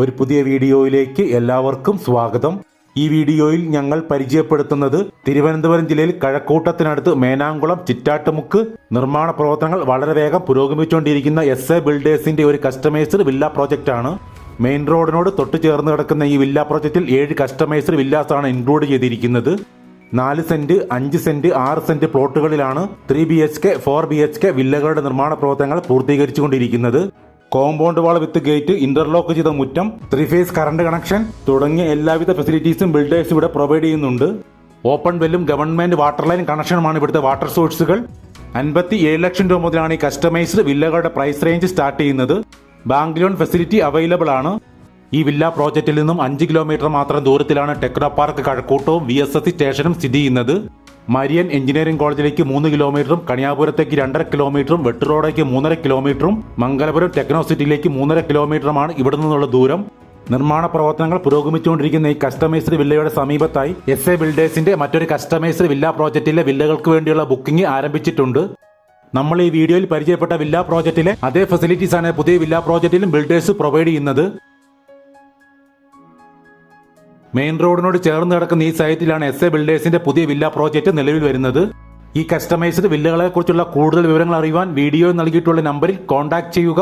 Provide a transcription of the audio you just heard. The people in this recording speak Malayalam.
ഒരു പുതിയ വീഡിയോയിലേക്ക് എല്ലാവർക്കും സ്വാഗതം. ഈ വീഡിയോയിൽ ഞങ്ങൾ പരിചയപ്പെടുത്തുന്നത് തിരുവനന്തപുരം ജില്ലയിൽ കഴക്കൂട്ടത്തിനടുത്ത് മേനാംകുളം ചിറ്റാട്ടുമുക്ക് നിർമ്മാണ പ്രവർത്തനങ്ങൾ വളരെ വേഗം പുരോഗമിച്ചുകൊണ്ടിരിക്കുന്ന എസ് എ ബിൽഡേഴ്സിന്റെ ഒരു കസ്റ്റമൈസ്ഡ് വില്ല പ്രോജക്റ്റ് ആണ്. മെയിൻ റോഡിനോട് തൊട്ട് ചേർന്ന് കിടക്കുന്ന ഈ വില്ല പ്രോജക്റ്റിൽ ഏഴ് കസ്റ്റമൈസ്ഡ് ആണ് ഇൻക്ലൂഡ് ചെയ്തിരിക്കുന്നത്. നാല് സെന്റ് അഞ്ച് സെന്റ് ആറ് cent പ്ലോട്ടുകളിലാണ് three B H K four B H K വില്ലകളുടെ നിർമ്മാണ പ്രവർത്തനങ്ങൾ പൂർത്തീകരിച്ചുകൊണ്ടിരിക്കുന്നത്. Compound wall with gate interlock ചെയ്ത മുറ്റം ത്രീ ഫേസ് കറണ്ട് കണക്ഷൻ തുടങ്ങിയ എല്ലാവിധ ഫെസിലിറ്റീസും ബിൽഡേഴ്സ് ഇവിടെ പ്രൊവൈഡ് ചെയ്യുന്നുണ്ട്. ഓപ്പൺ വെല്ലും ഗവൺമെന്റ് വാട്ടർ ലൈൻ കണക്ഷനുമാണ് ഇവിടുത്തെ വാട്ടർ സോഴ്സുകൾ അൻപത്തി ഏഴ് ലക്ഷം രൂപ മുതലാണ് ഈ കസ്റ്റമൈസ്ഡ് വില്ലകളുടെ പ്രൈസ് റേഞ്ച് സ്റ്റാർട്ട് ചെയ്യുന്നത്. ബാങ്ക് ലോൺ ഫെസിലിറ്റി അവൈലബിൾ ആണ്. ഈ വില്ല പ്രോജക്റ്റിൽ നിന്നും അഞ്ച് കിലോമീറ്റർ മാത്രം ദൂരത്തിലാണ് ടെക്നോ പാർക്ക് കഴക്കൂട്ടവും വി എസ് എസ് സി സ്റ്റേഷനും സ്ഥിതി ചെയ്യുന്നത്. മരിയൻ എഞ്ചിനീയറിംഗ് കോളേജിലേക്ക് മൂന്ന് കിലോമീറ്ററും കണിയാപുരത്തേക്ക് രണ്ടര കിലോമീറ്ററും വെട്ടുറോഡേക്ക് മൂന്നര കിലോമീറ്ററും മംഗലപുരം ടെക്നോ സിറ്റിയിലേക്ക് മൂന്നര കിലോമീറ്ററുമാണ് ഇവിടെ നിന്നുള്ള ദൂരം. നിർമ്മാണ പ്രവർത്തനങ്ങൾ പുരോഗമിച്ചുകൊണ്ടിരിക്കുന്ന ഈ കസ്റ്റമൈസ്ഡ് വില്ലയുടെ സമീപത്തായി എസ് എ ബിൽഡേഴ്സിന്റെ മറ്റൊരു കസ്റ്റമൈസ്ഡ് വില്ല പ്രോജക്റ്റിലെ വില്ലകൾക്ക് വേണ്ടിയുള്ള ബുക്കിംഗ് ആരംഭിച്ചിട്ടുണ്ട്. നമ്മൾ ഈ വീഡിയോയിൽ പരിചയപ്പെട്ട വില്ല പ്രോജക്റ്റിലെ അതേ ഫെസിലിറ്റീസ് ആണ് പുതിയ വില്ല പ്രോജക്റ്റിലും ബിൽഡേഴ്സ് പ്രൊവൈഡ് ചെയ്യുന്നത്. മെയിൻ റോഡിനോട് ചേർന്ന് കിടക്കുന്ന ഈ സൈറ്റിലാണ് എസ് എ ബിൽഡേഴ്സിന്റെ പുതിയ വില്ല പ്രോജക്റ്റ് നിലവിൽ വരുന്നത്. ഈ കസ്റ്റമൈസ്ഡ് വില്ലകളെ കുറിച്ചുള്ള കൂടുതൽ വിവരങ്ങൾ അറിയുവാൻ വീഡിയോ നൽകിയിട്ടുള്ള നമ്പറിൽ കോൺടാക്ട് ചെയ്യുക.